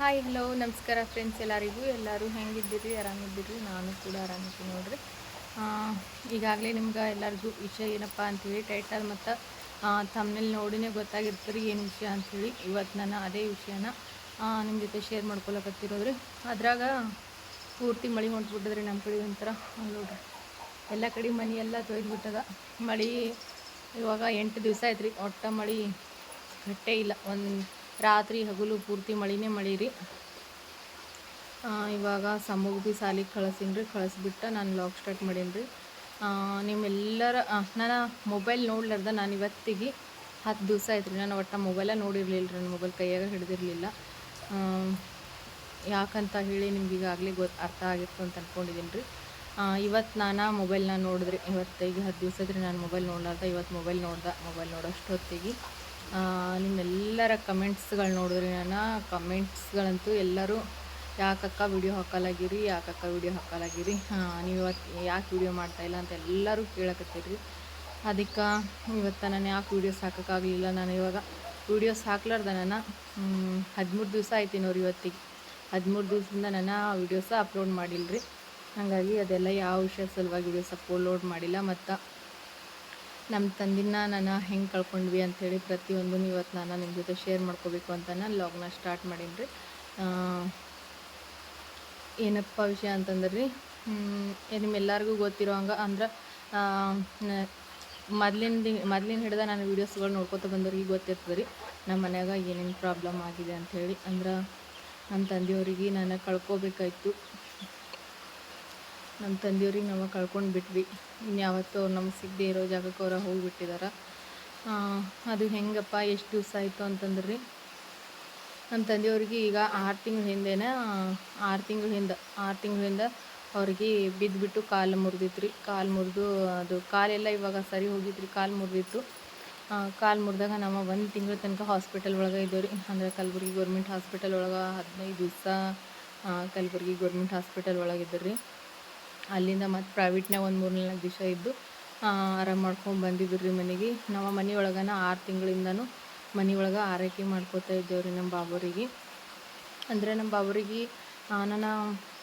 Hi hello ನಮಸ್ಕಾರ friends ಎಲ್ಲರಿಗೂ. ಎಲ್ಲರೂ ಹೆಂಗಿದ್ದೀರಿ? ಆರಾಮಿದ್ದೀರಿ? ನಾನು ಕೂಡ ಆರಾಮಿದ್ದೀನಿ ನೋಡಿರಿ. ಈಗಾಗಲೇ ನಿಮ್ಗೆ ಎಲ್ಲರಿಗೂ ವಿಷಯ ಏನಪ್ಪ ಅಂಥೇಳಿ ಟೈಟಲ್ ಮತ್ತು ತಮ್ಮನೇಲಿ ನೋಡಿನೇ ಗೊತ್ತಾಗಿರ್ತೀರಿ ಏನು ವಿಷಯ ಅಂಥೇಳಿ ಇವತ್ತು ನಾನು ಅದೇ ವಿಷಯನ ನಿಮ್ಮ ಜೊತೆ ಶೇರ್ ಮಾಡ್ಕೊಳಕತ್ತಿರೋದ್ರಿ ಅದ್ರಾಗ ಪೂರ್ತಿ ಮಳೆ ಹೊಂಟ್ಬಿಟ್ಟದ್ರಿ ನಮ್ಮ ಕಡೆ ಒಂಥರ. ನೋಡಿರಿ. ಎಲ್ಲ ಕಡೆ ಮನೆ ಎಲ್ಲ ತೊಯ್ದುಬಿಟ್ಟದ. ಮಳೆ ಇವಾಗ ಎಂಟು ದಿವಸ ಆಯ್ತು ರೀ ಒಟ್ಟ ಮಳೆ ಗಟ್ಟೇ ಇಲ್ಲ. ಒಂದು ರಾತ್ರಿ ಹಗಲು ಪೂರ್ತಿ ಮಳಿನೇ ಮಳೆ ರೀ ಇವಾಗ ಸಮೂಗಿ ಸಾಲಿಗೆ ಕಳಿಸೀನಿ ರೀ ಕಳಿಸ್ಬಿಟ್ಟು ನಾನು ಲಾಗ್ ಸ್ಟಾರ್ಟ್ ಮಾಡೀನಿ ರೀ ನಿಮ್ಮೆಲ್ಲರ ನಾನು ಮೊಬೈಲ್ ನೋಡ್ಲಾರ್ದ ನಾನು ಇವತ್ತಿಗೆ ಹತ್ತು ದಿವಸ ಆಯ್ತು ರೀ ನಾನು ಒಟ್ಟು ಮೊಬೈಲ ನೋಡಿರಲಿಲ್ಲ ರೀ ನನ್ನ ಮೊಬೈಲ್ ಕೈಯಾಗ ಹಿಡಿದಿರಲಿಲ್ಲ. ಯಾಕಂತ ಹೇಳಿ ನಿಮ್ಗೆ ಈಗಾಗಲೇ ಗೊತ್ತು ಅರ್ಥ ಆಗಿತ್ತು ಅಂತ ಅಂದ್ಕೊಂಡಿದ್ದೀನಿ ರೀ ಇವತ್ತು ನಾನು ಮೊಬೈಲ್ನ ನೋಡಿದ್ರಿ. ಇವತ್ತೈಗೆ ಹತ್ತು ದಿವಸ ರೀ ನಾನು ಮೊಬೈಲ್ ನೋಡ್ಲಾರ್ದ. ಇವತ್ತು ಮೊಬೈಲ್ ನೋಡ್ದೆ ಮೊಬೈಲ್ ನೋಡೋಷ್ಟೊತ್ತಿಗೆ ನಿಮ್ಮೆಲ್ಲರ ಕಮೆಂಟ್ಸ್ಗಳು ನೋಡಿದ್ರಿ ನಾನು ಕಮೆಂಟ್ಸ್ಗಳಂತೂ ಎಲ್ಲರೂ, ಯಾಕಕ್ಕ ವಿಡಿಯೋ ಹಾಕಲಾಗಿರಿ, ಯಾಕಕ್ಕ ವಿಡಿಯೋ ಹಾಕಲಾಗಿರಿ? ನೀವು ಇವತ್ತು ಯಾಕೆ ವಿಡಿಯೋ ಮಾಡ್ತಾಯಿಲ್ಲ ಅಂತ ಎಲ್ಲರೂ ಕೇಳಕತ್ತೀರಿ ಅದಕ್ಕೆ ಇವತ್ತು ನಾನು ಯಾಕೆ ವೀಡಿಯೋಸ್ ಹಾಕೋಕ್ಕಾಗಲಿಲ್ಲ ನಾನು ಇವಾಗ ವೀಡಿಯೋಸ್ ಹಾಕ್ಲಾರ್ದ ನಾನು ಹದಿಮೂರು ದಿವಸ ಆಯ್ತು ಅವ್ರು ಇವತ್ತಿಗೆ. ಹದಿಮೂರು ದಿವಸದಿಂದ ನಾನು ವೀಡಿಯೋಸ ಅಪ್ಲೋಡ್ ಮಾಡಿಲ್ಲ ರೀ ಹಾಗಾಗಿ ಅದೆಲ್ಲ ಯಾವ ವಿಷಯ ಸಲುವಾಗಿ ವೀಡಿಯೋಸ್ ಅಪ್ಲೋಡ್ ಮಾಡಿಲ್ಲ, ಮತ್ತು ನಮ್ಮ ತಂದಿನ ನಾನು ಹೆಂಗೆ ಕಳ್ಕೊಂಡ್ವಿ ಅಂಥೇಳಿ ಪ್ರತಿಯೊಂದು ಇವತ್ತು ನಾನು ನಿಮ್ಮ ಜೊತೆ ಶೇರ್ ಮಾಡ್ಕೋಬೇಕು ಅಂತ ನಾನು ಲಾಗ್ನ ಸ್ಟಾರ್ಟ್ ಮಾಡೀನಿ ರೀ ಏನಪ್ಪ ವಿಷಯ ಅಂತಂದ್ರೆ ನಿಮ್ಮೆಲ್ಲರಿಗೂ ಗೊತ್ತಿರೋ ಹಂಗೆ ಅಂದ್ರೆ ಮೊದ್ಲಿಂದ ಮೊದ್ಲಿನ ಹಿಡ್ದ ನಾನು ವೀಡಿಯೋಸ್ಗಳು ನೋಡ್ಕೊತ ಬಂದವ್ರಿಗೆ ಗೊತ್ತಿರ್ತದೆ ರೀ ನಮ್ಮ ಮನೆಯಾಗ ಏನೇನು ಪ್ರಾಬ್ಲಮ್ ಆಗಿದೆ ಅಂಥೇಳಿ ಅಂದ್ರೆ ನಮ್ಮ ತಂದೆಯವ್ರಿಗೆ ನಾನು ಕಳ್ಕೊಬೇಕಾಯ್ತು. ನಮ್ಮ ತಂದೆಯವ್ರಿಗೆ ನಾವು ಕಳ್ಕೊಂಡು ಬಿಟ್ವಿ. ಇನ್ಯಾವತ್ತೂ ಅವ್ರು ನಮ್ಗೆ ಸಿಗದೆ ಇರೋ ಜಾಗಕ್ಕೆ ಅವ್ರು ಹೋಗಿಬಿಟ್ಟಿದಾರೆ. ಅದು ಹೆಂಗಪ್ಪ, ಎಷ್ಟು ದಿವಸ ಆಯಿತು ಅಂತಂದ್ರೆ? ನಮ್ಮ ತಂದೆಯವ್ರಿಗೆ ಈಗ ಆರು ತಿಂಗಳ ಹಿಂದೆನೇ? ಆರು ತಿಂಗಳ ಹಿಂದೆ, ಆರು ತಿಂಗಳ ಹಿಂದೆ ಅವ್ರಿಗೆ ಬಿದ್ದುಬಿಟ್ಟು ಕಾಲು ಮುರಿದಿತ್ತು ರೀ ಕಾಲು ಮುರಿದು ಅದು ಕಾಲೆಲ್ಲ ಇವಾಗ ಸರಿ ಹೋಗಿತ್ತು ರೀ ಕಾಲು ಮುರಿದಿತ್ತು. ಕಾಲು ಮುರಿದಾಗ ನಮ್ಮ ಒಂದು ತಿಂಗಳ ತನಕ ಹಾಸ್ಪಿಟಲ್ ಒಳಗೆ ಇದ್ದೇವೆ ರೀ ಅಂದರೆ ಕಲಬುರ್ಗಿ ಗೌರ್ಮೆಂಟ್ ಹಾಸ್ಪಿಟಲ್ ಒಳಗೆ ಹದಿನೈದು ದಿವಸ ಕಲಬುರ್ಗಿ ಗೌರ್ಮೆಂಟ್ ಹಾಸ್ಪಿಟಲ್ ಒಳಗೆ ಇದ್ದರು ರೀ ಅಲ್ಲಿಂದ ಮತ್ತು ಪ್ರೈವೇಟ್ನಾಗ ಒಂದು ಮೂರು ನಾಲ್ಕು ದಿವಸ ಇದ್ದು ಆರಾಮ ಮಾಡ್ಕೊಂಡು ಬಂದಿದ್ದು ರೀ ಮನೆಗೆ. ನಮ್ಮ ಮನೆ ಒಳಗನ ಆರು ತಿಂಗಳಿಂದನೂ ಮನೆ ಒಳಗೆ ಆರೈಕೆ ಮಾಡ್ಕೋತಾ ಇದ್ದೇವೆ ರೀ ನಮ್ಮ ಬಾಬರಿಗೆ. ಅಂದರೆ ನಮ್ಮ ಬಾಬರಿಗೆ ನನ್ನ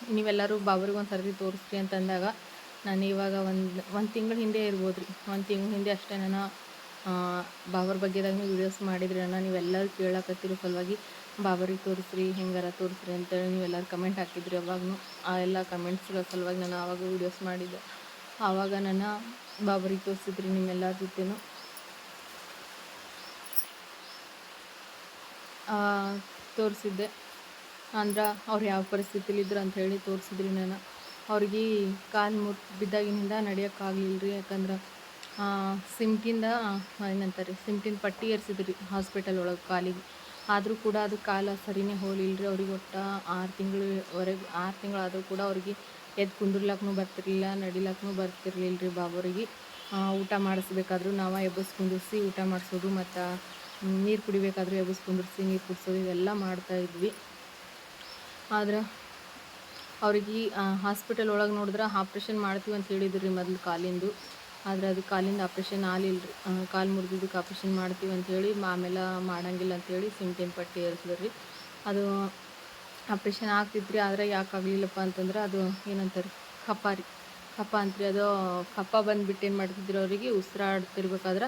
ನೀವೆಲ್ಲರೂ ಬಾಬರಿಗೆ ಒಂದು ಸರ್ತಿ ತೋರಿಸ್ರಿ ಅಂತಂದಾಗ ನಾನು ಇವಾಗ ಒಂದು ಒಂದು ತಿಂಗಳ ಹಿಂದೆ ಇರ್ಬೋದು ರೀ ಒಂದು ತಿಂಗಳ ಹಿಂದೆ ಅಷ್ಟೇ ನಾನು ಬಾಬರ್ ಬಗ್ಗೆದಾಗ ವೀಡಿಯೋಸ್ ಮಾಡಿದ್ರಿ ನಾನು ನೀವೆಲ್ಲರೂ ಕೇಳಕತ್ತಿರೋ ಸಲುವಾಗಿ ಬಾಬರಿಗೆ ತೋರಿಸ್ರಿ, ಹೆಂಗಾರ ತೋರಿಸ್ರಿ ಅಂತೇಳಿ ನೀವೆಲ್ಲರೂ ಕಮೆಂಟ್ ಹಾಕಿದ್ರಿ ಅವಾಗೂ ಆ ಎಲ್ಲ ಕಮೆಂಟ್ಸ್ಗಳ ಸಲುವಾಗಿ ನಾನು ಆವಾಗ ವೀಡಿಯೋಸ್ ಮಾಡಿದ್ದೆ. ಆವಾಗ ನಾನು ಬಾಬರಿಗೆ ತೋರಿಸಿದ್ರಿ ನಿಮ್ಮೆಲ್ಲರ ಜೊತೆನೂ. ತೋರಿಸಿದ್ದೆ. ಅಂದ್ರೆ ಅವ್ರು ಯಾವ ಪರಿಸ್ಥಿತಿಲಿ ಇದ್ರು ಅಂತ ಹೇಳಿ ತೋರಿಸಿದ್ರಿ ನಾನು ಅವ್ರಿಗೆ ಕಾಲು ಮುರ್, ಬಿದ್ದಾಗಿನಿಂದ ನಡೆಯೋಕ್ಕಾಗಲಿಲ್ಲ ರೀ ಯಾಕಂದ್ರೆ ಸಿಮ್ಟಿಂದ ಏನಂತಾರೆ ಸಿಮ್ಟಿನ ಪಟ್ಟಿ ಏರ್ಸಿದ್ರಿ ಹಾಸ್ಪಿಟಲ್ ಒಳಗೆ ಕಾಲಿಗೆ. ಆದರೂ ಕೂಡ ಅದು ಕಾಲ ಸರಿನೇ ಹೋಲಿಲ್ಲ ರೀ ಅವ್ರಿಗೆ ಒಟ್ಟು ಆರು ತಿಂಗಳವರೆಗೆ, ಆರು ತಿಂಗಳಾದರೂ ಕೂಡ ಅವ್ರಿಗೆ ಎದ್ದು ಕುಂದಿರ್ಲಕ್ಕೂ ಬರ್ತಿರ್ಲಿಲ್ಲ ನಡಿಲಕ್ಕೂ ಬರ್ತಿರ್ಲಿಲ್ಲ ರೀ ಬಾಬರಿಗೆ ಊಟ ಮಾಡಿಸ್ಬೇಕಾದ್ರೂ ನಾವು ಎಬ್ಬಸ್ ಕುಂದಿರ್ಸಿ ಊಟ ಮಾಡಿಸೋದು ಮತ್ತು ನೀರು ಕುಡಿಬೇಕಾದ್ರೂ ಎಬ್ಬಸ್ ಕುಂದಿರ್ಸಿ ನೀರು ಕುಡಿಸೋದು ಇವೆಲ್ಲ ಮಾಡ್ತಾಯಿದ್ವಿ ಆದ್ರೆ ಅವ್ರಿಗೆ ಹಾಸ್ಪಿಟಲ್ ಒಳಗೆ ನೋಡಿದ್ರೆ ಆಪ್ರೇಷನ್ ಮಾಡ್ತೀವಿ ಅಂತ ಹೇಳಿದ್ರು ಮೊದ್ಲು ಕಾಲಿಂದು. ಆದ್ರೆ ಅದು ಕಾಲಿಂದ ಆಪ್ರೇಷನ್ ಆಗಲಿಲ್ಲ ರೀ ಕಾಲು ಮುರಿದಿದ್ದಕ್ಕೆ ಆಪ್ರೇಷನ್ ಮಾಡ್ತೀವಿ ಅಂಥೇಳಿ ಆಮೇಲೆ ಮಾಡಂಗಿಲ್ಲ ಅಂಥೇಳಿ ಸಿಂಟಿನ ಪಟ್ಟಿ ಏರಿಸಿದ್ರು. ರೀ ಅದು ಆಪ್ರೇಷನ್ ಆಗ್ತಿತ್ತು ಆದರೆ ಯಾಕೆ ಆಗಲಿಲ್ಲಪ್ಪ ಅಂತಂದ್ರೆ ಅದು ಏನಂತಾರೆ, ಕಪ್ಪ ರೀ. ಕಪ್ಪ ಅಂತ್ರಿ, ಅದು ಕಪ್ಪ ಬಂದ್ಬಿಟ್ಟು ಏನು ಮಾಡ್ತಿದ್ರು ಅವರಿಗೆ, ಉಸಿರಾಡ್ತಿರ್ಬೇಕಾದ್ರೆ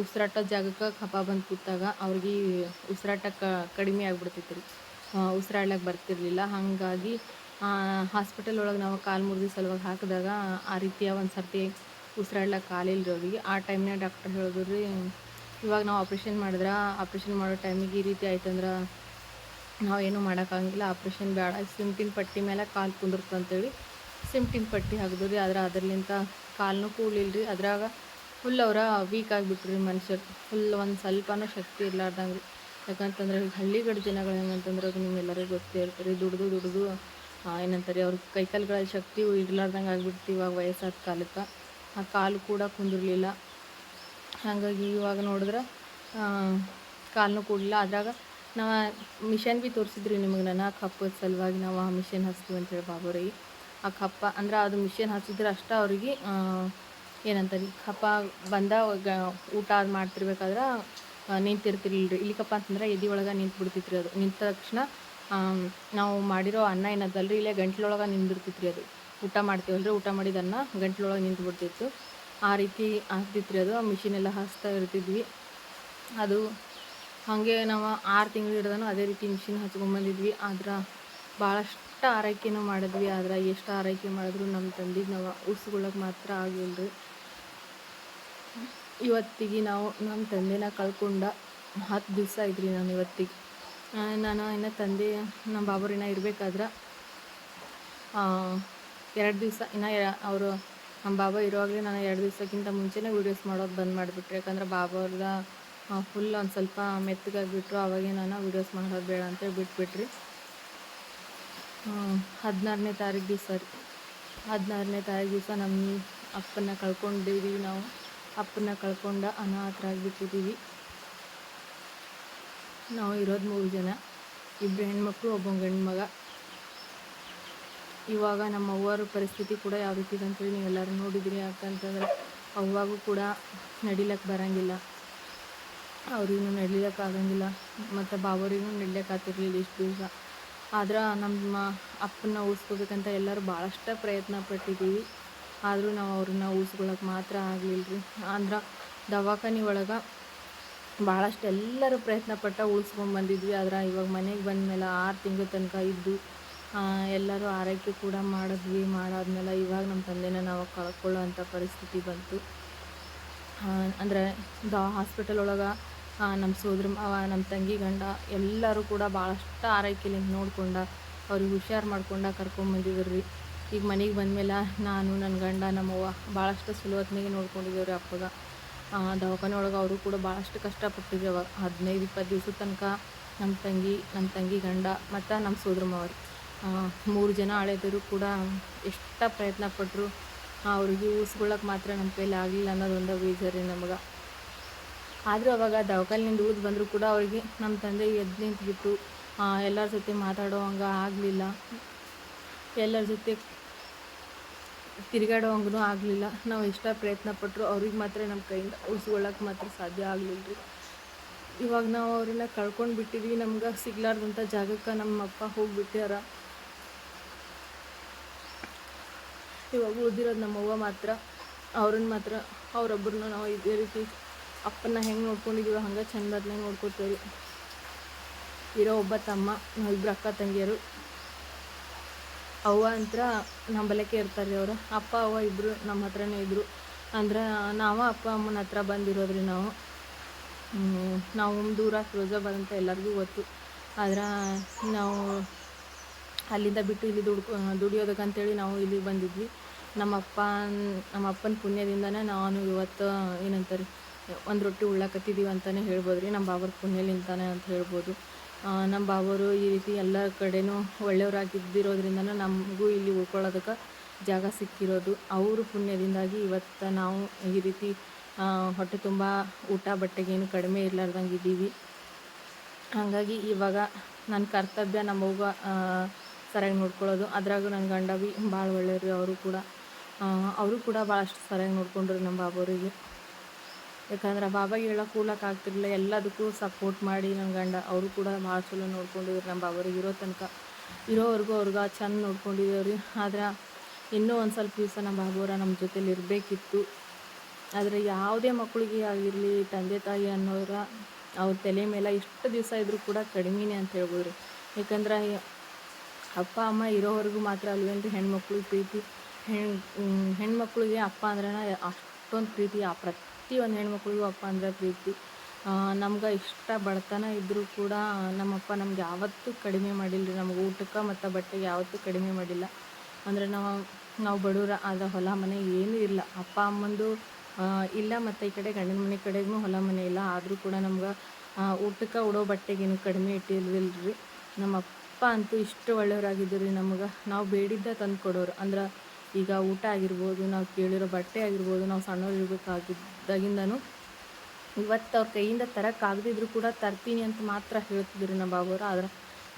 ಉಸಿರಾಟದ ಜಾಗಕ್ಕೆ ಕಪ್ಪ ಬಂದು ಕೂತಾಗ ಅವ್ರಿಗೆ ಉಸಿರಾಟ ಕಡಿಮೆ ಆಗಿಬಿಡ್ತಿತ್ತು ರೀ ಉಸಿರಾಡ್ಲಿಕ್ಕೆ ಬರ್ತಿರ್ಲಿಲ್ಲ. ಹಾಗಾಗಿ ಹಾಸ್ಪಿಟಲ್ ಒಳಗೆ ನಾವು ಕಾಲು ಮುರಿದ ಸಲುವಾಗಿ ಹಾಕಿದಾಗ ಆ ರೀತಿಯ ಒಂದು ಸರ್ತಿ ಉಸಿರಾಡ್ಲಿಕ್ಕೆ ಕಾಲಿಲ್ಲ ರೀ ಅವ್ರಿಗೆ. ಆ ಟೈಮ್ನಾಗ ಡಾಕ್ಟರ್ ಹೇಳಿದ್ರು ರೀ ಇವಾಗ ನಾವು ಆಪ್ರೇಷನ್ ಮಾಡಿದ್ರೆ ಆಪ್ರೇಷನ್ ಮಾಡೋ ಟೈಮಿಗೆ ಈ ರೀತಿ ಆಯ್ತಂದ್ರೆ ನಾವೇನು ಮಾಡೋಕ್ಕಾಗಂಗಿಲ್ಲ ಆಪ್ರೇಷನ್ ಬೇಡ. ಸಿಮ್ಟಿನ ಪಟ್ಟಿ ಮೇಲೆ ಕಾಲು ಕುಂದಿರ್ತು ಅಂತೇಳಿ ಸಿಮ್ಟಿನ ಪಟ್ಟಿ ಹಾಕಿದ್ರು. ರೀ ಆದ್ರೆ ಅದರ್ಲಿಂತ ಕಾಲೂ ಕೂಲಿಲ್ಲ ಅದ್ರಾಗ ಫುಲ್ ಅವರ ವೀಕ್ ಆಗಿಬಿಟ್ರು ರೀ ಮನುಷ್ಯರು. ಫುಲ್ ಒಂದು ಸ್ವಲ್ಪನೂ ಶಕ್ತಿ ಇರಲಾರ್ದಂಗೆ ಯಾಕಂತಂದ್ರೆ ಈಗ ಹಳ್ಳಿಗಡೆ ಜನಗಳು ಹೆಂಗಂತಂದ್ರೆ ಅದು ನಿಮ್ಮೆಲ್ಲರಿಗೂ ಗೊತ್ತೇ ಇರ್ತಾರೆ ದುಡ್ದು ದುಡ್ದು ಏನಂತಾರೆ, ಅವ್ರ ಕೈಕಾಲುಗಳಲ್ಲಿ ಶಕ್ತಿ ಇರ್ಲಾರ್ದಂಗೆ ಆಗಿಬಿಡ್ತೀವಿ ಇವಾಗ ವಯಸ್ಸಾದ ಕಾಲಕ್ಕೆ. ಆ ಕಾಲು ಕೂಡ ಕುಂದಿರಲಿಲ್ಲ. ಹಾಗಾಗಿ ಇವಾಗ ನೋಡಿದ್ರೆ ಕಾಲು ಕೂಡಲಿಲ್ಲ. ಅದ್ರಾಗ ನಾವು ಮಿಷನ್ ಭೀ ತೋರಿಸಿದ್ರಿ ನಿಮಗೆ ನಾನು ಕಪ್ಪದ ಸಲುವಾಗಿ ನಾವು ಆ ಮಿಷನ್ ಹಚ್ತೀವಿ ಅಂತೇಳಿ ಬಾಬರಿಗೆ ಆ ಕಪ್ಪ ಅಂದ್ರೆ ಅದು ಮಿಷನ್ ಹಚ್ಚಿದ್ರೆ ಅಷ್ಟೇ ಅವ್ರಿಗೆ ಏನಂತಾರೆ, ಕಪ್ಪ ಬಂದ ಊಟ ಅದು ಮಾಡ್ತಿರ್ಬೇಕಾದ್ರೆ ನಿಂತಿರ್ತಿರ್ಲಿಲ್ಲ ರೀ ಇಲ್ಲಿಕಪ್ಪ ಅಂತಂದ್ರೆ ಎದಿ ಒಳಗೆ ನಿಂತು ಬಿಡ್ತಿತ್ತು ರೀ ಅದು. ನಿಂತ ತಕ್ಷಣ ನಾವು ಮಾಡಿರೋ ಅನ್ನ ಏನದಲ್ಲ ರೀ ಇಲ್ಲೇ ಗಂಟ್ಲೊಳಗೆ ನಿಂದಿರ್ತಿತ್ತು ರೀ ಅದು. ಊಟ ಮಾಡ್ತೀವಲ್ರಿ ಊಟ ಮಾಡಿದ ಅನ್ನ ಗಂಟ್ಲೊಳಗೆ ನಿಂತು ಬಿಡ್ತಿತ್ತು. ಆ ರೀತಿ ಆಗ್ತಿತ್ತು ರೀ ಅದು ಮಿಷಿನ್ ಎಲ್ಲ ಹಾಸ್ತಾ ಇರ್ತಿದ್ವಿ. ಅದು ಹಾಗೆ ನಾವು ಆರು ತಿಂಗಳು ಹಿಡ್ದನು ಅದೇ ರೀತಿ ಮಿಷಿನ್ ಹಚ್ಕೊಂಬಂದಿದ್ವಿ ಆದ್ರೆ ಭಾಳಷ್ಟು ಆರೈಕೆನೂ ಮಾಡಿದ್ವಿ. ಆದ್ರೆ ಎಷ್ಟು ಆರೈಕೆ ಮಾಡಿದ್ರು ನಮ್ಮ ತಂದೆಗೆ ನಾವು ಉಸ್ಗೊಳಕ್ಕೆ ಮಾತ್ರ ಆಗಿಲ್ಲರಿ ಇವತ್ತಿಗೆ ನಾವು ನಮ್ಮ ತಂದೆನ ಕಳ್ಕೊಂಡ ಹತ್ತು ದಿವಸ ಐತ್ರಿ ನಾನು ಇವತ್ತಿಗೆ. ನಾನು ಇನ್ನು ತಂದೆ ನಮ್ಮ ಬಾಬರಿನ ಇರಬೇಕಾದ್ರೆ ಎರಡು ದಿವಸ, ಇನ್ನು ಅವರು ನಮ್ಮ ಬಾಬಾ ಇರುವಾಗಲೇ ನಾನು ಎರಡು ದಿವಸಕ್ಕಿಂತ ಮುಂಚೆನೇ ವೀಡಿಯೋಸ್ ಮಾಡೋದು ಬಂದ್ ಮಾಡಿಬಿಟ್ರೆ. ಯಾಕಂದ್ರೆ ಅವ್ರದ ಫುಲ್ ಒಂದು ಸ್ವಲ್ಪ ಮೆತ್ತಗಾಗಿಬಿಟ್ರು ಅವಾಗೇ ನಾನು ವೀಡಿಯೋಸ್ ಮಾಡೋದು ಬೇಡ ಅಂತೇಳಿ ಬಿಟ್ಬಿಟ್ರಿ. ಹದಿನಾರನೇ ತಾರೀಕು ದಿವಸ ರೀ. ಹದಿನಾರನೇ ತಾರೀಕು ದಿವಸ ನಮ್ಮ ಅಪ್ಪನ ಕಳ್ಕೊಂಡಿದ್ದೀವಿ ನಾವು. ಅಪ್ಪನ ಕಳ್ಕೊಂಡ ಅನಾಥರಾಗಿಬಿಟ್ಟಿದ್ದೀವಿ ನಾವು ಇರೋದು ಮೂರು ಜನ. ಇಬ್ಬರು ಹೆಣ್ಮಕ್ಳು ಒಬ್ಬ ಗಂಡು ಮಗ ಇವಾಗ ನಮ್ಮ ಅವ್ವರ ಪರಿಸ್ಥಿತಿ ಕೂಡ ಯಾವ ರೀತಿ ಇದೆ ಅಂತೇಳಿ ನೀವೆಲ್ಲರೂ ನೋಡಿದಿರಿ ಯಾಕಂತಂದ್ರೆ ಅವ್ವಾಗೂ ಕೂಡ ನಡಿಲಕ್ಕೆ ಬರಂಗಿಲ್ಲ. ಅವ್ರಿಗೂ ನಡಿಲಕ್ಕೆ ಆಗಂಗಿಲ್ಲ. ಮತ್ತು ಬಾವರಿಗೂ ನಡಿಲಕ್ಕೆ ಆಗ್ತಿರ್ಲಿಲ್ಲ ಇಷ್ಟು ದಿವಸ. ಆದ್ರೆ ನಮ್ಮ ಅಪ್ಪನ ಉಳಿಸ್ಕೋಬೇಕಂತ ಎಲ್ಲರೂ ಭಾಳಷ್ಟು ಪ್ರಯತ್ನ ಪಟ್ಟಿದ್ದೀವಿ. ಆದರೂ ನಾವು ಅವ್ರನ್ನ ಉಳಿಸ್ಕೊಳಕ್ಕೆ ಮಾತ್ರ ಆಗಲಿಲ್ಲ ರೀ ಅಂದ್ರೆ ದವಾಖಾನೆ ಒಳಗೆ ಭಾಳಷ್ಟು ಎಲ್ಲರೂ ಪ್ರಯತ್ನ ಪಟ್ಟ ಉಳಿಸ್ಕೊಂಡು ಬಂದಿದ್ವಿ. ಆದ್ರೆ ಇವಾಗ ಮನೆಗೆ ಬಂದ ಮೇಲೆ ಆರು ತಿಂಗಳ ತನಕ ಇದ್ದು ಎಲ್ಲರೂ ಆರೈಕೆ ಕೂಡ ಮಾಡಿದ್ವಿ. ಮಾಡಾದ್ಮೇಲೆ ಇವಾಗ ನಮ್ಮ ತಂದೆನ ನಾವು ಕಳ್ಕೊಳ್ಳೋ ಅಂಥ ಪರಿಸ್ಥಿತಿ ಬಂತು. ಅಂದರೆ ದ ಹಾಸ್ಪಿಟಲ್ ಒಳಗೆ ನಮ್ಮ ಸೋದರ ಮಾವ ನಮ್ಮ ತಂಗಿ ಗಂಡ ಎಲ್ಲರೂ ಕೂಡ ಭಾಳಷ್ಟು ಆರೈಕೆಲಿಂದ ನೋಡ್ಕೊಂಡ, ಅವ್ರಿಗೆ ಹುಷಾರು ಮಾಡ್ಕೊಂಡ ಕರ್ಕೊಂಬಂದಿದ್ರು ರೀ ಈಗ ಮನೆಗೆ ಬಂದಮೇಲೆ ನಾನು ನನ್ನ ಗಂಡ ನಮ್ಮವ್ವ ಭಾಳಷ್ಟು ಸುಲಭತ್ನಾಗೆ ನೋಡ್ಕೊಂಡಿದ್ದೇವೆ ರೀ ಅಪ್ಪಗ. ದವಾಖಾನೆ ಒಳಗೆ ಅವರು ಕೂಡ ಭಾಳಷ್ಟು ಕಷ್ಟಪಟ್ಟಿದ್ದೇವೆ ಹದಿನೈದು ಇಪ್ಪತ್ತು ದಿವಸದ ತನಕ ನಮ್ಮ ತಂಗಿ ನಮ್ಮ ತಂಗಿ ಗಂಡ ಮತ್ತು ನಮ್ಮ ಸೋದರ ಮಾವ ರೀ. ಮೂರು ಜನ ಹಳೆದರು ಕೂಡ ಎಷ್ಟ ಪ್ರಯತ್ನ ಪಟ್ಟರು ಅವ್ರಿಗೆ ಊಸ್ಕೊಳ್ಳೋಕೆ ಮಾತ್ರ ನಮ್ಮ ಕೈಲಿ ಆಗಲಿಲ್ಲ ಅನ್ನೋದೊಂದು ಬೇಜಾರು ನಮಗೆ. ಆದರೂ ಅವಾಗ ದವಾಖಾನಿಂದ ಊದು ಬಂದರೂ ಕೂಡ ಅವ್ರಿಗೆ ನಮ್ಮ ತಂದೆ ಎದ್ದು ನಿಂತ್ಬಿಟ್ಟು ಎಲ್ಲರ ಜೊತೆ ಮಾತಾಡೋ ಹಂಗೆ ಆಗಲಿಲ್ಲ. ಎಲ್ಲರ ಜೊತೆ ತಿರುಗಾಡೋ ಹಂಗೂ ಆಗಲಿಲ್ಲ. ನಾವು ಎಷ್ಟ ಪ್ರಯತ್ನ ಪಟ್ಟರು ಅವ್ರಿಗೆ ಮಾತ್ರ ನಮ್ಮ ಕೈಯಿಂದ ಉಳಿಸ್ಕೊಳ್ಳೋಕೆ ಮಾತ್ರ ಸಾಧ್ಯ ಆಗಲಿಲ್ಲ ರೀ ಇವಾಗ ನಾವು ಅವರೆಲ್ಲ ಕಳ್ಕೊಂಡು ಬಿಟ್ಟಿದ್ವಿ, ನಮ್ಗೆ ಸಿಗ್ಲಾರ್ದಂಥ ಜಾಗಕ್ಕೆ ನಮ್ಮ ಅಪ್ಪ ಹೋಗಿಬಿಟ್ಟಾರ ಇವಾಗ ಉಳಿದಿರೋದು ನಮ್ಮವ್ವ ಮಾತ್ರ, ಅವ್ರನ್ನ ಮಾತ್ರ ಅವರೊಬ್ಬರನ್ನ ನಾವು ಇದೇ ರೀತಿ ಅಪ್ಪನ ಹೆಂಗೆ ನೋಡ್ಕೊಂಡಿದ್ದೀವೋ ಹಂಗೆ ಚಂದದ್ನಾಗ ನೋಡ್ಕೊತೇವೆ ಇರೋ ಒಬ್ಬ ತಮ್ಮ, ನಾವು ಇಬ್ಬರು ಅಕ್ಕ ತಂಗಿಯರು. ಅವ್ವ ಅಂತ್ರ ನಮ್ಮ ಬಲಕ್ಕೆ ಇರ್ತಾರೆ ಅವರು. ಅಪ್ಪ, ಅವ್ವ ಇಬ್ಬರು ನಮ್ಮ ಹತ್ರನೇ ಇದ್ದರು ಅಂದ್ರೆ ನಾವು ಅಪ್ಪ ಅಮ್ಮನ ಹತ್ರ ಬಂದಿರೋದ್ರಿ ನಾವು. ನಾವು ದೂರ ಫಿರೋಜಾಬಾದ್ ಅಂತ ಎಲ್ಲರಿಗೂ ಗೊತ್ತು. ಆದ್ರೆ ನಾವು ಅಲ್ಲಿಂದ ಬಿಟ್ಟು ಇಲ್ಲಿ ದುಡ್ಕೊ ದುಡಿಯೋದಕ್ಕಂತೇಳಿ ನಾವು ಇಲ್ಲಿಗೆ ಬಂದಿದ್ವಿ. ನಮ್ಮ ಅಪ್ಪ ನಮ್ಮ ಅಪ್ಪನ ಪುಣ್ಯದಿಂದನೇ ನಾನು ಇವತ್ತು ಏನಂತಾರೆ, ಒಂದು ರೊಟ್ಟಿ ಉಳ್ಳಾಕತ್ತಿದ್ದೀವಿ ಅಂತಲೇ ಹೇಳ್ಬೋದು ರೀ ನಮ್ಮ ಬಾಬರ ಪುಣ್ಯಲಿಂತಾನೆ ಅಂತ ಹೇಳ್ಬೋದು. ನಮ್ಮ ಬಾಬರು ಈ ರೀತಿ ಎಲ್ಲ ಕಡೆನೂ ಒಳ್ಳೆಯವರಾಗಿದ್ದಿರೋದ್ರಿಂದ ನಮಗೂ ಇಲ್ಲಿ ಉಳ್ಕೊಳ್ಳೋದಕ್ಕೆ ಜಾಗ ಸಿಕ್ಕಿರೋದು. ಅವರು ಪುಣ್ಯದಿಂದಾಗಿ ಇವತ್ತು ನಾವು ಈ ರೀತಿ ಹೊಟ್ಟೆ ತುಂಬ ಊಟ ಬಟ್ಟೆಗೇನು ಕಡಿಮೆ ಇರ್ಲಾರ್ದಂಗೆ ಇದ್ದೀವಿ. ಹಾಗಾಗಿ ಇವಾಗ ನನ್ನ ಕರ್ತವ್ಯ ನಮ್ಮವ್ವ ಸರಿಯಾಗಿ ನೋಡ್ಕೊಳ್ಳೋದು. ಅದ್ರಾಗೂ ನನ್ನ ಗಂಡ ಭೀ ಭಾಳ ಒಳ್ಳೆಯವ್ರಿ. ಅವರು ಕೂಡ ಅವರು ಕೂಡ ಭಾಳಷ್ಟು ಸರಿಯಾಗಿ ನೋಡ್ಕೊಂಡ್ರು ನಮ್ಮ ಬಾಬೋರಿಗೆ. ಯಾಕಂದ್ರೆ ಬಾಬಾಗೆ ಹೇಳಕ್ಕೆ ಕೂಡಕ್ಕೆ ಆಗ್ತಿರ್ಲಿಲ್ಲ. ಎಲ್ಲದಕ್ಕೂ ಸಪೋರ್ಟ್ ಮಾಡಿ ನನ್ನ ಗಂಡ. ಅವರು ಕೂಡ ಭಾಳ ಚಲೋ ನೋಡ್ಕೊಂಡಿದ್ರು ನಮ್ಮ ಬಾಬೋರಿಗೆ ಇರೋ ತನಕ. ಇರೋವರೆಗೂ ಅವ್ರಿಗೆ ಚೆಂದ ನೋಡ್ಕೊಂಡಿದ್ದೇವ್ರಿ ಆದ್ರೆ ಇನ್ನೂ ಒಂದು ಸ್ವಲ್ಪ ದಿವಸ ನಮ್ಮ ಬಾಬೋರ ನಮ್ಮ ಜೊತೇಲಿ ಇರಬೇಕಿತ್ತು. ಆದರೆ ಯಾವುದೇ ಮಕ್ಕಳಿಗೆ ಆಗಿರಲಿ, ತಂದೆ ತಾಯಿ ಅನ್ನೋರ ಅವ್ರ ತಲೆ ಮೇಲೆ ಇಷ್ಟು ದಿವಸ ಇದ್ದರೂ ಕೂಡ ಕಡಿಮೆನೇ ಅಂತ ಹೇಳ್ಬೋದು ರೀ ಯಾಕಂದ್ರೆ ಅಪ್ಪ, ಅಮ್ಮ ಇರೋವರೆಗೂ ಮಾತ್ರ ಅಲ್ವೇನ್ರಿ? ಹೆಣ್ಮಕ್ಳು ಪ್ರೀತಿ, ಹೆಣ್ ಹೆಣ್ಮಕ್ಳಿಗೆ ಅಪ್ಪ ಅಂದ್ರೆ ಅಷ್ಟೊಂದು ಪ್ರೀತಿ, ಆ ಪ್ರತಿಯೊಂದು ಹೆಣ್ಮಕ್ಳಿಗೂ ಅಪ್ಪ ಅಂದರೆ ಪ್ರೀತಿ. ನಮ್ಗೆ ಇಷ್ಟ ಬಡತನ ಇದ್ದರೂ ಕೂಡ ನಮ್ಮಪ್ಪ ನಮ್ಗೆ ಯಾವತ್ತೂ ಕಡಿಮೆ ಮಾಡಿಲ್ಲ ರೀ ನಮ್ಗೆ ಊಟಕ್ಕೆ ಮತ್ತು ಬಟ್ಟೆಗೆ ಯಾವತ್ತೂ ಕಡಿಮೆ ಮಾಡಿಲ್ಲ. ಅಂದರೆ ನಾವು ನಾವು ಬಡವ್ರ ಆದ ಹೊಲ ಮನೆ ಏನೂ ಇಲ್ಲ. ಅಪ್ಪ, ಅಮ್ಮಂದು ಇಲ್ಲ ಮತ್ತು ಈ ಕಡೆ ಗಂಡನ ಮನೆ ಕಡೆಗೂ ಹೊಲ ಮನೆ ಇಲ್ಲ. ಆದರೂ ಕೂಡ ನಮ್ಗೆ ಊಟಕ್ಕೆ ಉಡೋ ಬಟ್ಟೆಗೇನು ಕಡಿಮೆ ಇಟ್ಟಿಲ್ವಿಲ್ಲ ರೀ ನಮ್ಮ ಅಪ್ಪ ಅಂತೂ ಇಷ್ಟು ಒಳ್ಳೆಯವರಾಗಿದ್ದು ರೀ ನಮ್ಗೆ. ನಾವು ಬೇಡಿದ್ದ ತಂದು ಕೊಡೋರು. ಅಂದ್ರೆ ಈಗ ಊಟ ಆಗಿರ್ಬೋದು, ನಾವು ಕೇಳಿರೋ ಬಟ್ಟೆ ಆಗಿರ್ಬೋದು, ನಾವು ಸಣ್ಣವ್ರು ಇರಬೇಕಾಗಿದ್ದಾಗಿಂದನೂ ಇವತ್ತು ಅವ್ರ ಕೈಯಿಂದ ತರೋಕ್ಕಾಗದಿದ್ರು ಕೂಡ ತರ್ತೀನಿ ಅಂತ ಮಾತ್ರ ಹೇಳ್ತಿದ್ರು ನಮ್ಮ ಬಾಬುರು ಆದ್ರೆ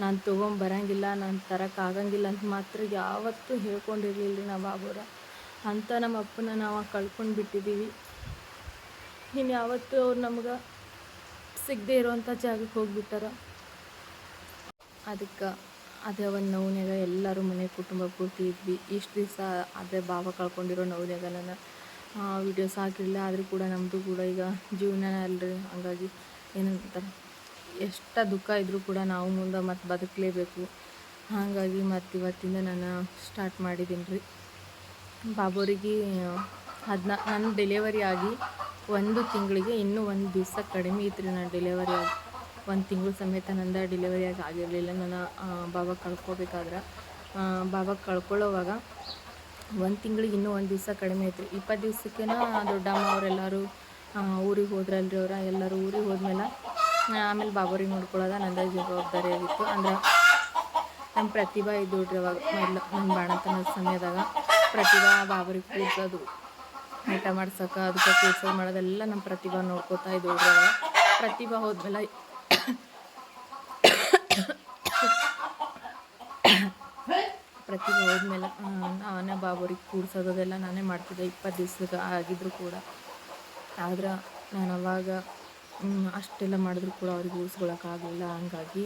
ನಾನು ತೊಗೊಂಬರಂಗಿಲ್ಲ ನಾನು ತರೋಕ್ಕಾಗಂಗಿಲ್ಲ ಅಂತ ಮಾತ್ರ ಯಾವತ್ತೂ ಹೇಳ್ಕೊಂಡಿರಲಿಲ್ಲ ರೀ ನಮ್ಮ ಬಾಬುರ ಅಂತ ನಮ್ಮ ಅಪ್ಪನ ನಾವು ಕಳ್ಕೊಂಡು ಬಿಟ್ಟಿದ್ದೀವಿ. ಇನ್ನು ಯಾವತ್ತೂ ಅವ್ರು ನಮ್ಗೆ ಸಿಗದೆ ಇರೋವಂಥ ಜಾಗಕ್ಕೆ ಹೋಗ್ಬಿಟ್ಟಾರ. ಅದಕ್ಕೆ ಅದೇ ಒಂದು ನೋವ್ನ್ಯಾಗ ಎಲ್ಲರೂ ಮನೆ ಕುಟುಂಬ ಪೂರ್ತಿ ಇದ್ವಿ. ಇಷ್ಟು ದಿವಸ ಅದೇ ಭಾವ ಕಳ್ಕೊಂಡಿರೋ ನೋವಿನಾಗ ನಾನು ವೀಡಿಯೋಸ್ ಹಾಕಿರಲಿಲ್ಲ. ಆದರೂ ಕೂಡ ನಮ್ಮದು ಕೂಡ ಈಗ ಜೀವನ ಅಲ್ರಿ. ಹಂಗಾಗಿ ಏನಂತಾರೆ, ಎಷ್ಟು ದುಃಖ ಇದ್ದರೂ ಕೂಡ ನಾವು ಮುಂದೆ ಮತ್ತೆ ಬದುಕಲೇಬೇಕು. ಹಾಗಾಗಿ ಮತ್ತು ಇವತ್ತಿಂದ ನಾನು ಸ್ಟಾರ್ಟ್ ಮಾಡಿದ್ದೀನಿ ರೀ ಬಾಬೋರಿಗೆ ಅದನ್ನ ನನ್ನ ಡೆಲಿವರಿ ಆಗಿ ಒಂದು ತಿಂಗಳಿಗೆ ಇನ್ನೂ ಒಂದು ದಿವಸ ಕಡಿಮೆ ಇತ್ತು ರೀ ನಾನು ಡೆಲಿವರಿ ಆಗಿ. ಒಂದು ತಿಂಗಳು ಸಮೇತ ನಂದ ಡೆಲಿವರಿ ಆಗಿ ಆಗಿರಲಿಲ್ಲ. ನನ್ನ ಬಾಬಾ ಕಳ್ಕೊಬೇಕಾದ್ರೆ ಬಾಬಾ ಕಳ್ಕೊಳ್ಳೋವಾಗ ಒಂದು ತಿಂಗಳಿಗೆ ಇನ್ನೂ ಒಂದು ದಿವಸ ಕಡಿಮೆ ಐತ್ರಿ. ಇಪ್ಪತ್ತು ದಿವಸಕ್ಕೇನ ದೊಡ್ಡಮ್ಮ ಅವರೆಲ್ಲರೂ ಊರಿಗೆ ಹೋದ್ರಲ್ರಿ ಅವ್ರ, ಎಲ್ಲರೂ ಊರಿಗೆ ಹೋದ್ಮೇಲೆ ಆಮೇಲೆ ಬಾಬಾರಿಗೆ ನೋಡ್ಕೊಳ್ಳೋದ ನಂದ ಜವಾಬ್ದಾರಿ ಆಗಿತ್ತು. ಅಂದ್ರೆ ನಮ್ಮ ಪ್ರತಿಭಾ ಇದ್ದೋಡ್ರಿ ಅವಾಗ, ಮೊದಲು ನಮ್ಮ ಬಾಣತನ ಸಮಯದಾಗ ಪ್ರತಿಭಾ ಬಾಬರಿಗೆ ಕೂಡಿಸೋದು ಊಟ ಮಾಡ್ಸೋಕೆ ಅದಕ್ಕೆ ಕೂರ್ಸೋದು ಮಾಡೋದೆಲ್ಲ ನಮ್ಮ ಪ್ರತಿಭಾ ನೋಡ್ಕೋತಾ ಇದ್ದೋಡ್ರಿ ಅವಾಗ. ಪ್ರತಿಭಾ ಹೋದ್ಮೇಲೆ ಪ್ರತಿಭಾ ಹೋದ್ಮೇಲೆ ನಾನೇ ಬಾಬರಿಗೆ ಕೂಡ್ಸೋದು ಅದೆಲ್ಲ ನಾನೇ ಮಾಡ್ತಿದ್ದೆ ಇಪ್ಪತ್ತು ದಿವ್ಸಕ್ಕೆ ಆಗಿದ್ರು ಕೂಡ. ಆದ್ರೆ ನಾನು ಅವಾಗ ಅಷ್ಟೆಲ್ಲ ಮಾಡಿದ್ರು ಕೂಡ ಅವ್ರಿಗೆ ಉಳಿಸ್ಕೊಳಕ್ಕಾಗಲಿಲ್ಲ ಹಂಗಾಗಿ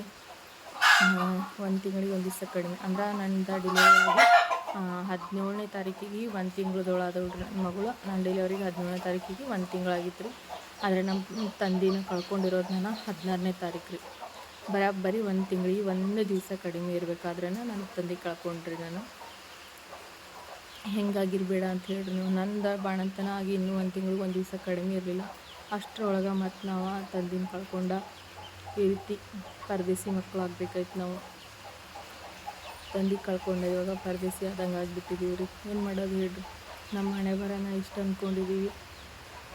ಒಂದು ತಿಂಗಳಿಗೆ ಒಂದು ದಿವಸ ಕಡಿಮೆ. ಅಂದ್ರೆ ನನ್ನದು ಡೆಲಿವರಿ ಆಗಿ ಹದಿನೇಳನೇ ತಾರೀಕಿಗೆ ಒಂದು ತಿಂಗಳದೊಳಾದವ್ರು ಮಗಳು ನನ್ನ ಡೆಲಿವರಿಗೆ ಹದಿನೇಳನೇ ತಾರೀಕಿಗೆ ಒಂದು ತಿಂಗಳಾಗಿತ್ತು ರೀ. ಆದರೆ ನಮ್ಮ ತಂದಿನ ಕಳ್ಕೊಂಡಿರೋದು ನಾನು ಹದಿನಾರನೇ ತಾರೀಕು ರೀ. ಬರೀ ಒಂದು ತಿಂಗಳಿಗೆ ಒಂದು ದಿವಸ ಕಡಿಮೆ ಇರಬೇಕಾದ್ರೆ ನನ್ನ ತಂದೆ ಕಳ್ಕೊಂಡ್ರಿ ನಾನು ಹೆಂಗಾಗಿರ್ಬೇಡ ಅಂತ ಹೇಳಿರಿ ನೀವು ನಂದು ಬಾಣಂತನ ಆಗಿ ಇನ್ನೂ ಒಂದು ತಿಂಗಳಿಗೆ ಒಂದು ದಿವಸ ಕಡಿಮೆ ಇರಲಿಲ್ಲ. ಅಷ್ಟರೊಳಗೆ ಮತ್ತು ನಾವು ತಂದಿನ ಕಳ್ಕೊಂಡ ಈ ರೀತಿ ಪರದೇಸಿ ಮಕ್ಕಳು ಆಗ್ಬೇಕಾಯ್ತು ನಾವು. ತಂದೆ ಕಳ್ಕೊಂಡ ಇವಾಗ ಪರದೇಸಿ ಆದಂಗೆ ಆಗಿಬಿಟ್ಟಿದ್ದೀವಿ ರೀ ಏನು ಮಾಡೋದು ಹೇಳಿರಿ. ನಮ್ಮ ಹಣೆ ಬರೋಣ ಇಷ್ಟು ಅಂದ್ಕೊಂಡಿದ್ದೀವಿ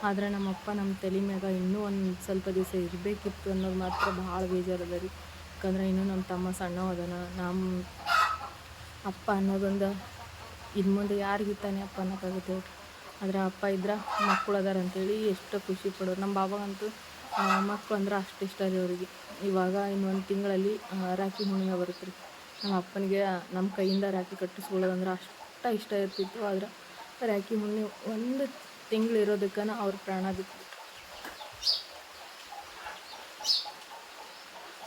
ಆದರೆ ನಮ್ಮಪ್ಪ ನಮ್ಮ ತಲೆ ಮ್ಯಾಗ ಇನ್ನೂ ಒಂದು ಸ್ವಲ್ಪ ದಿವಸ ಇರಬೇಕಿತ್ತು ಅನ್ನೋದು ಮಾತ್ರ ಭಾಳ ಬೇಜಾರದ ರೀ. ಯಾಕಂದ್ರೆ ಇನ್ನೂ ನಮ್ಮ ತಮ್ಮ ಸಣ್ಣ ಅದಾನ. ನಮ್ಮ ಅಪ್ಪ ಅನ್ನೋದೊಂದು ಇನ್ನು ಮುಂದೆ ಯಾರಿಗಿತ್ತಾನೆ ಅಪ್ಪ ಅನ್ನೋಕ್ಕಾಗುತ್ತೆ ಆದರೆ ಅಪ್ಪ ಇದ್ರೆ ಮಕ್ಕಳು ಅದಾರ ಅಂತೇಳಿ ಎಷ್ಟು ಖುಷಿ ಪಡೋರು. ನಮ್ಮ ಬಾಬಾಗಂತೂ ಮಕ್ಕಳು ಅಂದ್ರೆ ಅಷ್ಟು ಇಷ್ಟ ರೀ ಅವರಿಗೆ. ಇವಾಗ ಇನ್ನೊಂದು ತಿಂಗಳಲ್ಲಿ ರಾಖಿ ಹುಣ್ಣಿಮೆ ಬರುತ್ತೆ ರೀ. ನಮ್ಮ ಅಪ್ಪನಿಗೆ, ನಮ್ಮ ಕೈಯಿಂದ ರಾಖಿ ಕಟ್ಟಿಸ್ಕೊಳ್ಳೋದಂದ್ರೆ ಅಷ್ಟು ಇಷ್ಟ ಇರ್ತಿತ್ತು. ಆದ್ರೆ ರಾಖಿ ಹುಣ್ಣಿಮೆ ಒಂದು ತಿಂಗಳು ಇರೋದಕ್ಕನ ಅವ್ರ ಪ್ರಾಣ ಬಿಟ್ಟು.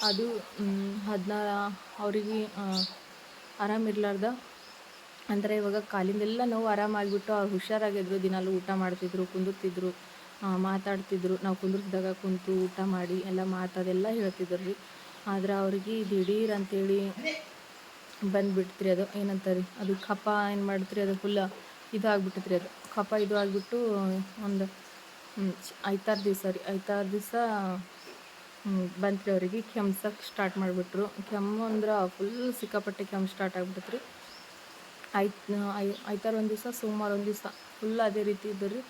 ಅದು ಹದಿನಾರ ಅವರಿಗೆ ಆರಾಮಿರ್ಲಾರ್ದ ಅಂದರೆ ಇವಾಗ ಕಾಲಿಂದೆಲ್ಲ ನೋವು ಆರಾಮಾಗಿಬಿಟ್ಟು ಅವ್ರು ಹುಷಾರಾಗಿದ್ರು, ದಿನಾಲು ಊಟ ಮಾಡ್ತಿದ್ರು, ಕುಂದಿರ್ತಿದ್ರು ಮಾತಾಡ್ತಿದ್ರು. ನಾವು ಕುಂದಿರ್ಸಿದಾಗ ಕುಂತು ಊಟ ಮಾಡಿ ಎಲ್ಲ ಮಾತಾದೆಲ್ಲ ಹೇಳ್ತಿದ್ರು ರೀ. ಆದ್ರೆ ಅವ್ರಿಗೆ ದಿಢೀರ್ ಅಂತೇಳಿ ಬಂದುಬಿಡ್ತ್ರಿ ಅದು. ಏನಂತಾರೆ ಅದು ಕಫ ಏನು ಮಾಡ್ತ್ರಿ? ಅದು ಫುಲ್ಲ ಇದಾಗ್ಬಿಟ್ಟೈತ್ರಿ ಅದು. ಕಫ ಇದು ಆಗಿಬಿಟ್ಟು ಒಂದು ಐದಾರು ದಿವಸ ರೀ. ಐತಾರು ದಿವಸ ಬಂತ್ರಿ ಅವರಿಗೆ. ಕೆಮ್ಸಕ್ಕೆ ಸ್ಟಾರ್ಟ್ ಮಾಡಿಬಿಟ್ರು. ಕೆಮ್ಮು ಅಂದ್ರೆ ಫುಲ್ ಸಿಕ್ಕಾಪಟ್ಟೆ ಕೆಮ್ಮು ಸ್ಟಾರ್ಟ್ ಆಗಿಬಿಟ್ರಿ ಐತ್ ಐ ಐತಾರು ಒಂದು ದಿವಸ, ಸೋಮವಾರ ಒಂದು ದಿವಸ. ಫುಲ್ ಅದೇ ರೀತಿ ಇದ್ದರು ರೀ.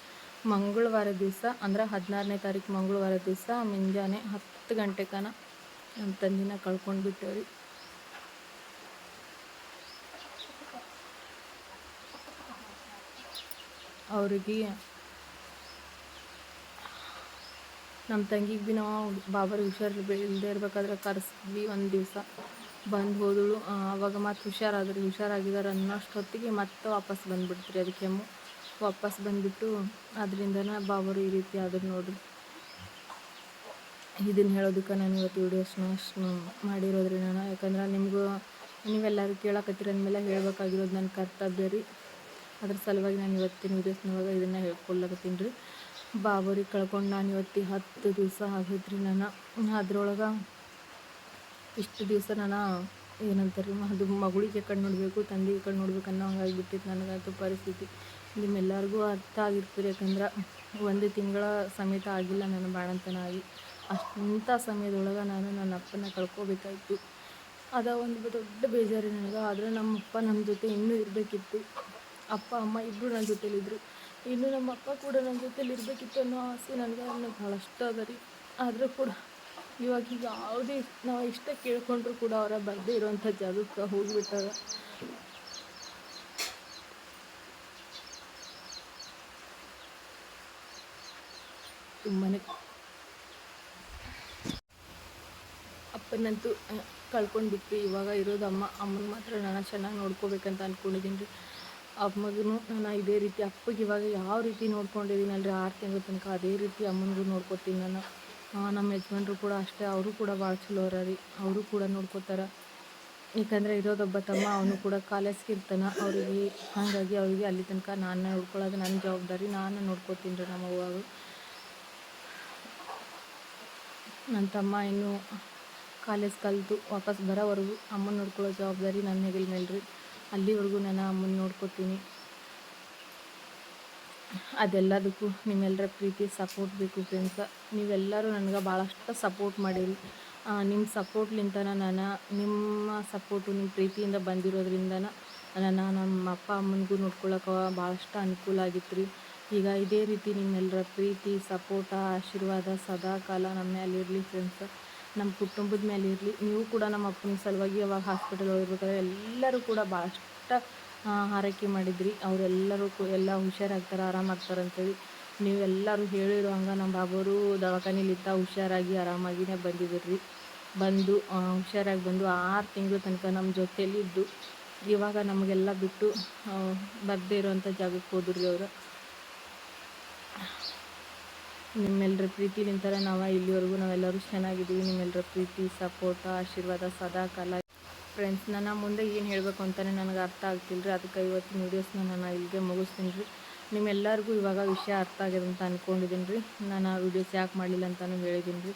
ಮಂಗಳವಾರ ದಿವಸ, ಅಂದ್ರೆ ಹದಿನಾರನೇ ತಾರೀಕು ಮಂಗಳವಾರ ದಿವಸ, ಮುಂಜಾನೆ ಹತ್ತು ಗಂಟೆ ನಮ್ಮ ತಂದಿನ ಕಳ್ಕೊಂಡು ಬಿಟ್ಟೇವ್ರಿ. ಅವ್ರಿಗೆ ನಮ್ಮ ತಂಗಿಗೆ ಭೀ ನಾವು ಬಾಬರ್ ಹುಷಾರು ಇಲ್ಲದೆ ಇರ್ಬೇಕಾದ್ರೆ ಕರೆಸಿದ್ವಿ ಒಂದು ದಿವಸ. ಬಂದು ಹೋದಳು. ಅವಾಗ ಮತ್ತೆ ಹುಷಾರಾದ್ರಿ ಹುಷಾರಾಗಿದ್ದಾರೆ ಅನ್ನೋಷ್ಟೊತ್ತಿಗೆ ಮತ್ತೆ ವಾಪಸ್ ಬಂದುಬಿಡ್ತೀರಿ ಅದು ಕೆಮ್ಮು. ವಾಪಸ್ ಬಂದುಬಿಟ್ಟು ಅದರಿಂದನೇ ಬಾಬರು ಈ ರೀತಿ ಆದ್ರೆ ನೋಡ್ರಿ. ಇದನ್ನು ಹೇಳೋದಕ್ಕೆ ನಾನು ಇವತ್ತು ವೀಡಿಯೋಸ್ನ ಅಷ್ಟು ಮಾಡಿರೋದ್ರಿ ನಾನು. ಯಾಕಂದ್ರೆ ನಿಮಗೂ ನೀವೆಲ್ಲರೂ ಕೇಳಕತ್ತೀರ ಅಂದಮೇಲೆ ಹೇಳ್ಬೇಕಾಗಿರೋದು ನನ್ನ ಕರ್ತವ್ಯ ರೀ. ಅದ್ರ ಸಲುವಾಗಿ ನಾನು ಇವತ್ತಿನ ವೀಡಿಯೋಸ್ನೊಳಗ ಇದನ್ನು ಹೇಳ್ಕೊಳ್ಳಕತ್ತೀನಿ ರೀ. ಬಾಬರಿ ಕಳ್ಕೊಂಡು ನಾನು ಇವತ್ತು ಹತ್ತು ದಿವಸ ಆಗೈತ್ರಿ ನಾನು. ಅದ್ರೊಳಗೆ ಇಷ್ಟು ದಿವಸ ನಾನು ಏನಂತಾರೆ ಅದು ಮಗಳಿಗೆ ಕಣ್ಣು ನೋಡಬೇಕು, ತಂದೆಗೆ ಕಣ್ಣು ನೋಡ್ಬೇಕು ಅನ್ನೋ ಹಂಗಾಗಿಬಿಟ್ಟಿತ್ತು ನನಗಂತೂ ಪರಿಸ್ಥಿತಿ. ನಿಮ್ಮೆಲ್ಲರಿಗೂ ಅರ್ಥ ಆಗಿರ್ತೀರಿ ಯಾಕಂದ್ರೆ ಒಂದು ತಿಂಗಳ ಸಮೇತ ಆಗಿಲ್ಲ ನನ್ನ ಬಾಣಂತನ ಆಗಿ. ಅಷ್ಟಂಥ ಸಮಯದೊಳಗೆ ನಾನು ನನ್ನ ಅಪ್ಪನ ಕಳ್ಕೋಬೇಕಾಯಿತು. ಅದ ಒಂದು ದೊಡ್ಡ ಬೇಜಾರು ನನಗೆ, ಆದರೆ ನಮ್ಮಪ್ಪ ನಮ್ಮ ಜೊತೆ ಇನ್ನೂ ಇರಬೇಕಿತ್ತು. ಅಪ್ಪ, ಅಮ್ಮ ಇಬ್ಬರು ನನ್ನ ಜೊತೆಲಿದ್ದರು ಇನ್ನು ನಮ್ಮ ಅಪ್ಪ ಕೂಡ ನನ್ನ ಜೊತೆಲಿ ಇರಬೇಕಿತ್ತು ಅನ್ನೋ ಆಸೆ ನನಗೆ ನನಗೆ ಭಾಳಷ್ಟು ಅದ ರೀ. ಆದರೂ ಕೂಡ ಇವಾಗ ಯಾವುದೇ ನಾವು ಇಷ್ಟ ಕೇಳ್ಕೊಂಡ್ರು ಕೂಡ ಅವರ ಬರದೇ ಇರೋವಂಥ ಜಾಗಕ್ಕೆ ಹೋಗಿಬಿಟ್ಟಾರ. ತುಂಬಾ ಅಪ್ಪನಂತೂ ಕಳ್ಕೊಂಡ್ಬಿಟ್ವಿ ಇವಾಗ ಇರೋದು ಅಮ್ಮ, ಅಮ್ಮನ ಮಾತ್ರ ನಾನು ಚೆನ್ನಾಗಿ ನೋಡ್ಕೋಬೇಕಂತ ಅಂದ್ಕೊಂಡಿದ್ದೀನಿ ರೀ ಅಮ್ಮಗೂ ನಾನು ಇದೇ ರೀತಿ ಅಪ್ಪಗೆ ಇವಾಗ ಯಾವ ರೀತಿ ನೋಡ್ಕೊಂಡಿದ್ದೀನಲ್ರಿ ಆರು ತಿಂಗಳ ತನಕ ಅದೇ ರೀತಿ ಅಮ್ಮನಿಗೂ ನೋಡ್ಕೊತೀನಿ ನಾನು. ನಮ್ಮ ಯಜಮಾನ್ರು ಕೂಡ ಅಷ್ಟೇ, ಅವರು ಕೂಡ ಭಾಳ ಚಲೋ ಅರ ರೀ, ಅವರು ಕೂಡ ನೋಡ್ಕೋತಾರೆ. ಏಕೆಂದರೆ ಇರೋದೊಬ್ಬ ತಮ್ಮ, ಅವನು ಕೂಡ ಕಾಲೇಜ್ಗೆ ಇರ್ತಾನೆ ಅವ್ರಿಗೆ ಹಾಗಾಗಿ ಅವರಿಗೆ ಅಲ್ಲಿ ತನಕ ನಾನು ನೋಡ್ಕೊಳ್ಳೋದು ನನ್ನ ಜವಾಬ್ದಾರಿ, ನಾನು ನೋಡ್ಕೋತೀನಿ ರೀ ನಮ್ಮ ಅವ್ವಾಗ ನನ್ನ ತಮ್ಮ ಇನ್ನೂ ಕಾಲೇಜ್ ಕಲಿತು ವಾಪಸ್ ಬರೋವರೆಗೂ ಅಮ್ಮನ ನೋಡ್ಕೊಳ್ಳೋ ಜವಾಬ್ದಾರಿ ನನ್ನ ಹೆಗಲ್ ಮೇಲೆ ರೀ ಅಲ್ಲಿವರೆಗೂ ನಾನು ಅಮ್ಮನ ನೋಡ್ಕೋತೀನಿ. ಅದೆಲ್ಲದಕ್ಕೂ ನಿಮ್ಮೆಲ್ಲರ ಪ್ರೀತಿ ಸಪೋರ್ಟ್ ಬೇಕು ಫ್ರೆಂಡ್ಸ ನೀವೆಲ್ಲರೂ ನನಗೆ ಭಾಳಷ್ಟು ಸಪೋರ್ಟ್ ಮಾಡಿರಿ. ನಿಮ್ಮ ಸಪೋರ್ಟ್ಲಿಂತನ ನಾನು, ನಿಮ್ಮ ಸಪೋರ್ಟು ನಿಮ್ಮ ಪ್ರೀತಿಯಿಂದ ಬಂದಿರೋದ್ರಿಂದ ನಾನು ನಮ್ಮ ಅಪ್ಪ ಅಮ್ಮನಿಗೂ ನೋಡ್ಕೊಳ್ಳೋಕೆ ಭಾಳಷ್ಟು ಅನುಕೂಲ ಆಗಿತ್ತು ರೀ ಈಗ ಇದೇ ರೀತಿ ನಿಮ್ಮೆಲ್ಲರ ಪ್ರೀತಿ ಸಪೋರ್ಟ ಆಶೀರ್ವಾದ ಸದಾ ಕಾಲ ನಮ್ಮ ಮೇಲೆ ಇರಲಿ ಫ್ರೆಂಡ್ಸ ನಮ್ಮ ಕುಟುಂಬದ ಮೇಲೆ ಇರಲಿ. ನೀವು ಕೂಡ ನಮ್ಮ ಅಪ್ಪನ ಸಲುವಾಗಿ ಅವಾಗ ಹಾಸ್ಪಿಟಲ್ ಹೋಗಿರ್ಬೇಕಾದ್ರೆ ಎಲ್ಲರೂ ಕೂಡ ಭಾಳಷ್ಟು ಆರೈಕೆ ಮಾಡಿದ್ರಿ. ಅವರೆಲ್ಲರೂ ಎಲ್ಲ ಹುಷಾರಾಗ್ತಾರೆ, ಆರಾಮಾಗ್ತಾರೆ ಅಂತೇಳಿ ನೀವೆಲ್ಲರೂ ಹೇಳಿರೋ ಹಂಗೆ ನಮ್ಮ ಬಾಬೋರು ದವಾಖಾನಿಲಿತ್ತ ಹುಷಾರಾಗಿ, ಆರಾಮಾಗಿನೇ ಬಂದಿದ್ರಿ. ಬಂದು ಹುಷಾರಾಗಿ ಬಂದು ಆರು ತಿಂಗಳ ತನಕ ನಮ್ಮ ಜೊತೆಯಲ್ಲಿ ಇದ್ದು, ಇವಾಗ ನಮಗೆಲ್ಲ ಬಿಟ್ಟು ಬರದೇ ಇರೋವಂಥ ಜಾಗಕ್ಕೆ ಹೋದ್ರಿ ಅವರು. ನಿಮ್ಮೆಲ್ಲರ ಪ್ರೀತಿಲಿಂತರ ನಾವು ಇಲ್ಲಿವರೆಗೂ ನಾವೆಲ್ಲರೂ ಚೆನ್ನಾಗಿದ್ದೀವಿ. ನಿಮ್ಮೆಲ್ಲರ ಪ್ರೀತಿ, ಸಪೋರ್ಟ, ಆಶೀರ್ವಾದ ಸದಾ ಕಾಲ ಫ್ರೆಂಡ್ಸ್ ನಾನು ಮುಂದೆ ಏನು ಹೇಳಬೇಕು ಅಂತಲೇ ನನಗೆ ಅರ್ಥ ಆಗ್ತಿಲ್ಲ ರೀ ಅದಕ್ಕೆ ಇವತ್ತಿನ ವೀಡಿಯೋಸ್ನ ನಾನು ಇಲ್ಲಿಗೆ ಮುಗಿಸ್ತೀನಿ ರೀ ನಿಮ್ಮೆಲ್ಲರಿಗೂ ಇವಾಗ ವಿಷಯ ಅರ್ಥ ಆಗಿದೆ ಅಂತ ಅಂದ್ಕೊಂಡಿದ್ದೀನಿ ರೀ ನಾನು ಆ ವೀಡಿಯೋಸ್ ಯಾಕೆ ಮಾಡಲಿಲ್ಲ ಅಂತಲೂ ಹೇಳಿದ್ದೀನಿ ರೀ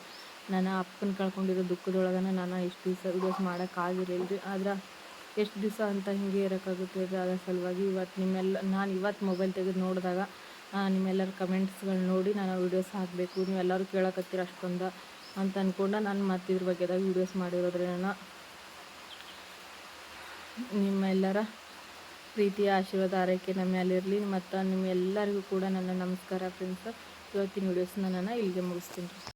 ನಾನು ಅಪ್ಪನ ಕಳ್ಕೊಂಡಿರೋ ದುಃಖದೊಳಗೆ ನಾನು ಎಷ್ಟು ದಿವಸ ವೀಡಿಯೋಸ್ ಮಾಡೋಕ್ಕಾಗಿರಲಿಲ್ಲ ರೀ ಆದ್ರೆ ಎಷ್ಟು ದಿವಸ ಅಂತ ಹಿಂಗೆ ಇರೋಕ್ಕಾಗುತ್ತೆ ಅದರ ಸಲುವಾಗಿ ಇವತ್ತು ನಿಮ್ಮೆಲ್ಲ ನಾನು ಇವತ್ತು ಮೊಬೈಲ್ ತೆಗೆದು ನೋಡಿದಾಗ ನಿಮ್ಮೆಲ್ಲರ ಕಮೆಂಟ್ಸ್ಗಳು ನೋಡಿ ನಾನು ವೀಡಿಯೋಸ್ ಹಾಕಬೇಕು. ನೀವೆಲ್ಲರೂ ಕೇಳಕತ್ತೀರ ಅಷ್ಟೊಂದು ಅಂತ ಅಂದ್ಕೊಂಡು ನಾನು ಮತ್ತೆ ಇದ್ರ ಬಗ್ಗೆದಾಗ ವೀಡಿಯೋಸ್ ಮಾಡಿರೋದ್ರೆ ನಾನು. ನಿಮ್ಮೆಲ್ಲರ ಪ್ರೀತಿಯ ಆಶೀರ್ವಾದ ಆರೈಕೆ ನಮ್ಮ ಮೇಲಿರಲಿ ಮತ್ತು ನಿಮ್ಮೆಲ್ಲರಿಗೂ ಕೂಡ ನನ್ನ ನಮಸ್ಕಾರ ಫ್ರೆಂಡ್ಸ್ ಇವತ್ತಿನ ವೀಡಿಯೋಸ್ನ ನಾನು ಇಲ್ಲಿಗೆ ಮುಗಿಸ್ತೀನಿ.